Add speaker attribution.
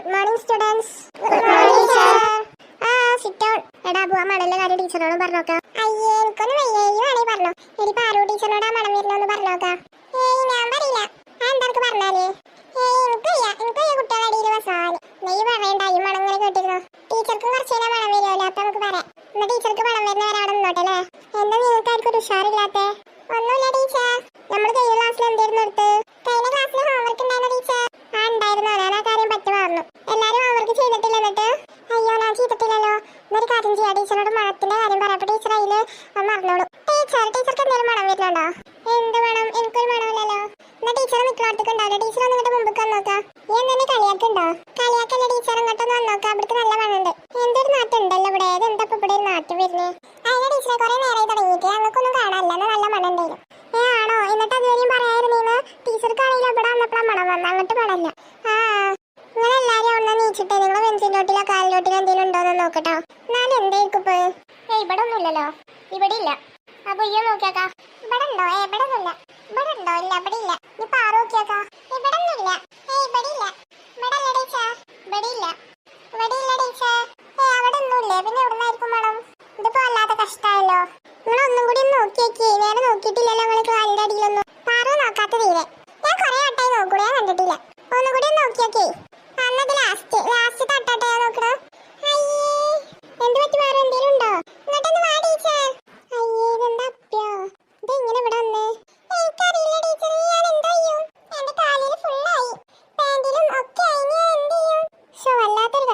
Speaker 1: Good morning students good morning teacher ആ sit out എടാ ബുവാ മണലിന്റെ കാര്യം ടീച്ചറോട് പറഞ്ഞോക്കാം. അയ്യേ എനിക്കൊന്നും വയ്യ ഈ വേണേ പറഞ്ഞു. എടി പാറു ടീച്ചറോട് ആ മണം വരുന്നോന്ന് പറഞ്ഞോക്കാം. ഏയ് ഞാൻ പറയില്ല. ആ എന്താ പറഞ്ഞാലേ? ഏയ് എനിക്ക് വയ്യ എനിക്ക് വയ്യ കുട്ടികളുടെ അടിയിൽ വസാൽ നീ പറയണ്ട ഈ മണം ഇങ്ങനെ കേട്ടിരുന്നു? ടീച്ചർക്ക് കുറച്ച് നേരം മണം വരുമല്ലോ അപ്പൊ നമുക്ക് പറയാം. എന്നാ ടീച്ചർക്ക് മണം വരുന്നവരെ അവിടെ നിന്നോട്ടെ അല്ലേ? എന്താ നിങ്ങൾക്ക് ആർക്കും ഒരു ഉഷാറില്ലാത്തേ? ഒന്നുമില്ല ടീച്ചർ. നമ്മൾ കഴിഞ്ഞ ക്ലാസ്സിൽ എന്തായിരുന്നു എടുത്ത് ടീച്ചറോട് മണത്തിന്റെ കാര്യം പറയപ്പോ ടീച്ചർ അതിൽ മറന്നോളൂ ടീച്ചർ ടീച്ചർക്ക് എന്തെങ്കിലും മണം വരുന്നുണ്ടോ? എന്ത് മണം? എനിക്കൊരു മണമില്ലല്ലോ. എന്നാ ടീച്ചർ നിൽക്കുന്നിടത്തേക്ക് ഉണ്ടാവില്ല. ടീച്ചർ ഒന്ന് ഇങ്ങോട്ട് മുമ്പ് വന്നോക്കാം ഈ എന്തെങ്കിലും കളിയാക്കുണ്ടോ കളിയാക്കല്ലേ ടീച്ചർ? ഇങ്ങോട്ട് ഒന്ന് വന്നോക്കാം ഇവിടുത്തെ നല്ല മണമുണ്ട്. എന്തൊരു നാട്ടം ഉണ്ടല്ലോ ഇവിടെ. ഏത് എന്താ ഇവിടെ ഒരു നാട്ടിൽ വരുന്നത് അതിന്റെ ടീച്ചറെ കുറെ നേരമായി തുടങ്ങിയിട്ട് ഞങ്ങൾക്കൊന്നും കാണാനില്ല. എന്നാ നല്ല മണം ഉണ്ടായിരുന്നു ഏ ആണോ? എന്നിട്ട് അതുവരെയും പറയായിരുന്നു ടീച്ചർക്കാണെങ്കിൽ ഇവിടെ വന്നപ്പോഴാണ് മണം വന്ന. അങ്ങോട്ട് മണല്ല ആ നിങ്ങളെല്ലാവരും അവിടെ നീച്ചിട്ട് കൈലോട്ടിലോ കാലിലോട്ടിലോ എന്തെങ്കിലും ഉണ്ടോന്ന് നോക്കട്ടോ. ഞാൻ എന്തേക്കും പോയി ഏ ഇവിടെ ഒന്നുമില്ലല്ലോ ഇവിടെ ഇല്ല അപ്പൊ ഇയ്യോ നോക്കിയാക്കാ. ഇവിടെ ഉണ്ടോ ഏ ഇവിടെ ഒന്നുമില്ല ഇവിടെ ഉണ്ടോ ഇല്ല ഇവിടെ ഇല്ല ഇപ്പൊ ആറ് നോക്കിയാക്കാ. ഇവിടെ ഒന്നുമില്ല ഏ ഇവിടെ ഇല്ല ഇവിടെ ഇല്ല ടീച്ചർ? ഇവിടെ ഇല്ല ഇവിടെ ഇല്ല ടീച്ചർ. ഏ അവിടെ ഒന്നുമില്ല പിന്നെ എവിടെ നിന്നായിരിക്കും മേഡം ഇതിപ്പോ അല്ലാത്ത കഷ്ടമായല്ലോ നിങ്ങൾ ഒന്നും കൂടി ഒന്ന് നോക്കിയേക്കേ നേരെ നോക്കിയിട്ടില്ലല്ലോ നിങ്ങൾ കാലിന്റെ അടിയിലൊന്നും. പാറ നോക്കാത്ത തീരെ ഞാൻ കുറെ ആട്ടായി നോക്കൂടെ ഞാൻ കണ്ടിട്ടില്ല. ഒന്നുകൂടി നോക്കിയേക്കേ എന്ത് പറ്റി